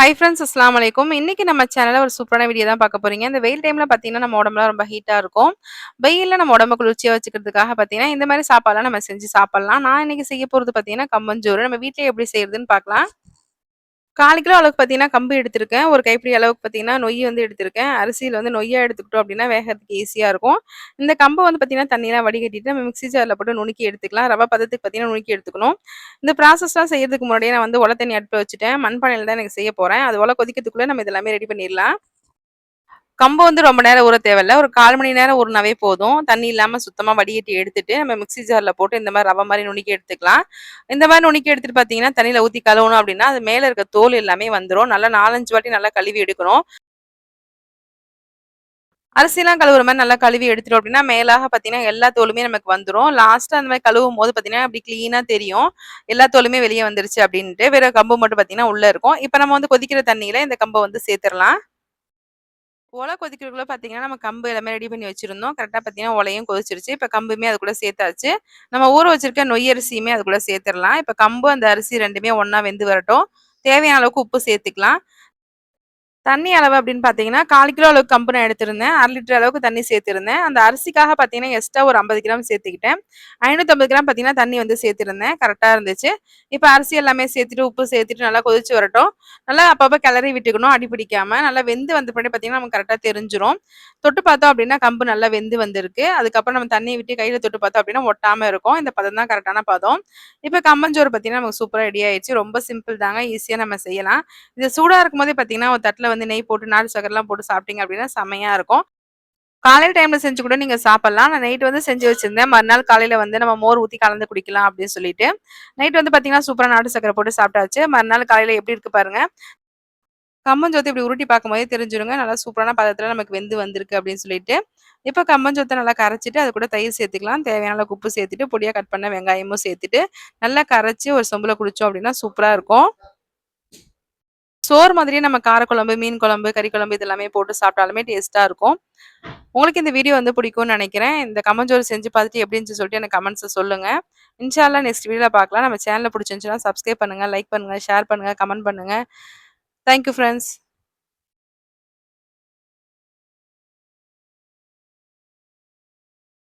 Hi friends அஸ்லாம் வலைக்கும் இன்னைக்கு நம்ம சேனலில் ஒரு சூப்பரான வீடியோ தான் பார்க்க போறீங்க. இந்த வெயில் டைம்ல பார்த்தீங்கன்னா நம்ம உடம்புலாம் ரொம்ப ஹீட்டாக இருக்கும். வெயிலில் நம்ம உடம்பு குளிர்ச்சியாக வச்சுக்கிறதுக்காக பார்த்தீங்கன்னா இந்த மாதிரி சாப்பாடுலாம் நம்ம செஞ்சு சாப்பிடலாம். நான் இன்னைக்கு செய்ய போகிறது பார்த்தீங்கன்னா கம்மஞ்சோறு. நம்ம வீட்டில் எப்படி செய்யறதுன்னு பார்க்கலாம். கால் கிலோ அளவுக்கு பார்த்தீங்கன்னா கம்பு எடுத்திருக்கேன். ஒரு கைப்பிடி அளவுக்கு பார்த்தீங்கன்னா நொய் வந்து எடுத்திருக்கேன். அரிசியில் வந்து நொய்யாக எடுத்துக்கிட்டோம் அப்படின்னா வேகிறதுக்கு ஈஸியாக இருக்கும். இந்த கம்பை வந்து பார்த்தீங்கன்னா தண்ணியெலாம் வடிகட்டிட்டு நம்ம மிக்ஸி ஜாரில் போட்டு நுணுக்கி எடுத்துக்கலாம். ரவா பதத்துக்கு பார்த்தீங்கன்னா நுணுக்கி எடுத்துக்கணும். இந்த ப்ராசஸ்லாம் செய்யறதுக்கு முன்னாடியே நான் வந்து உலத்தண்ணி தண்ணி அடுப்பில் வச்சுட்டேன். மண்பானையில் தான் எனக்கு செய்ய போகிறேன் அது உல கொதிக்கிறதுக்குள்ளே நம்ம இதெல்லாமே ரெடி பண்ணிடலாம். கம்பு வந்து ரொம்ப நேரம் ஊற தேவையில்ல. ஒரு கால் மணி நேரம் ஊறினாவே போதும். தண்ணி இல்லாமல் சுத்தமாக வடிகட்டி எடுத்துட்டு நம்ம மிக்ஸி ஜாரில் போட்டு இந்த மாதிரி ரவை மாதிரி நுணுக்கி எடுத்துக்கலாம். இந்த மாதிரி நுணுக்கி எடுத்துட்டு பார்த்தீங்கன்னா தண்ணியில் ஊற்றி கழுவணும் அப்படின்னா அது மேலே இருக்க தோல் எல்லாமே வந்துடும் நல்லா நாலஞ்சு வாட்டி நல்லா கழுவி எடுக்கணும். அரிசிலாம் கழுவுற மாதிரி நல்லா கழுவி எடுத்துட்டோம் அப்படின்னா மேலாக பார்த்தீங்கன்னா எல்லா தோலுமே நமக்கு வந்துடும் லாஸ்ட்டாக அந்த மாதிரி கழுவும் போது பார்த்தீங்கன்னா அப்படி க்ளீனாக தெரியும். எல்லா தோலுமே வெளியே வந்துருச்சு அப்படின்ட்டு. வேற கம்பு மட்டும் பார்த்தீங்கன்னா உள்ளே இருக்கும். இப்போ நம்ம வந்து கொதிக்கிற தண்ணியில் இந்த கம்பை வந்து சேர்த்துடலாம். ஓலை கொதிக்கிறதுக்குள்ள பார்த்தீங்கன்னா நம்ம கம்பு எல்லாமே ரெடி பண்ணி வச்சிருந்தோம். கரெக்டாக பார்த்தீங்கன்னா ஓலையும் கொதிச்சிருச்சு. இப்போ கம்புமே அது கூட சேர்த்தாச்சு. நம்ம ஊற வச்சிருக்க நொய் அரிசியுமே அது கூட சேர்த்துடலாம். இப்போ கம்பு அந்த அரிசி ரெண்டுமே ஒன்றா வெந்து வரட்டும். தேவையான அளவுக்கு உப்பு சேர்த்துக்கலாம். தண்ணி அளவு அப்படின்னு பார்த்தீங்கன்னா கால் கிலோ அளவுக்கு கம்பு நான் எடுத்திருந்தேன். அரை லிட்டர் அளவுக்கு தண்ணி சேர்த்திருந்தேன். அந்த அரிசிக்காக பார்த்தீங்கன்னா எக்ஸ்ட்ரா ஒரு ஐம்பது கிராம் சேர்த்துக்கிட்டேன். ஐநூற்றம்பது கிராம் பார்த்தீங்கன்னா தண்ணி வந்து சேர்த்திருந்தேன். கரெக்டாக இருந்துச்சு. இப்போ அரிசி எல்லாமே சேர்த்துட்டு உப்பு சேர்த்துட்டு நல்லா கொதிச்சு வரட்டும். நல்லா அப்பப்போ கிளறி விட்டுக்கணும் அடி பிடிக்காமல் நல்லா வெந்து வந்த பின்னாடி பார்த்தீங்கன்னா நமக்கு கரெக்டாக தெரிஞ்சிரும். தொட்டு பார்த்தோம் அப்படின்னா கம்பு நல்லா வெந்து வந்திருக்கு. அதுக்கப்புறம் நம்ம தண்ணியை விட்டு கையில் தொட்டு பார்த்தோம் அப்படின்னா ஒட்டாமல் இருக்கும். இந்த பதம் தான் கரெக்டான பதம். இப்போ கம்பஞ்சோறு பார்த்தீங்கன்னா நமக்கு சூப்பராக ரெடி ஆயிடுச்சு. ரொம்ப சிம்பிள் தாங்க ஈஸியாக நம்ம செய்யலாம். இது சூடாக இருக்கும் போதே பார்த்தீங்கன்னா ஒரு தட்டில் வந்து நெய் போட்டு நாட்டு சக்கரெல்லாம் போட்டு சாப்பிட்டீங்க அப்படின்னா செமையா இருக்கும். காலையில் டைம்ல செஞ்சு கூட நீங்க சாப்பிடலாம். நான் நைட் வந்து செஞ்சு வச்சிருந்தேன். மறுநாள் காலையில வந்து நம்ம மோர் ஊத்தி கலந்து குடிக்கலாம் அப்படின்னு சொல்லிட்டு. நைட் வந்து பாத்தீங்கன்னா சூப்பரா நாட்டு சக்கரை போட்டு சாப்பிட்டாச்சு. மறுநாள் காலையில எப்படி இருக்கு பாருங்க. கம்மஞ்சோத்தை இப்படி உருட்டி பார்க்கும்போதே தெரிஞ்சிருங்க. நல்லா சூப்பரான பதத்துல நமக்கு வெந்து வந்திருக்கு அப்படின்னு சொல்லிட்டு. இப்போ கம்மஞ்சோத்தை நல்லா கரைச்சிட்டு அது கூட தயிர் சேர்த்துக்கலாம். தேவையான உப்பு சேர்த்துட்டு பொடியாக கட் பண்ண வெங்காயமும் சேர்த்துட்டு நல்லா கரைச்சி ஒரு சொம்புல குடிச்சோம் அப்படின்னா சூப்பராக இருக்கும். சோறு மாதிரியே நம்ம காரக்குழம்பு மீன் குழம்பு கறி குழம்பு இதெல்லாமே போட்டு சாப்பிட்டாலுமே டேஸ்ட்டாக இருக்கும். உங்களுக்கு இந்த வீடியோ வந்து பிடிக்கும்னு நினைக்கிறேன். இந்த கமஞ்சோறு செஞ்சு பார்த்துட்டு எப்படின்னு சொல்லிட்டு எனக்கு கமெண்ட்ஸை சொல்லுங்கள் இன்ஷால்லாம் நெக்ஸ்ட் வீடியோவில் பார்க்கலாம். நம்ம சேனலில் பிடிச்சிருந்துச்சுன்னா சப்ஸ்கிரைப் பண்ணுங்கள் லைக் பண்ணுங்கள் ஷேர் பண்ணுங்கள் கமெண்ட் பண்ணுங்கள் தேங்க்யூ ஃப்ரெண்ட்ஸ்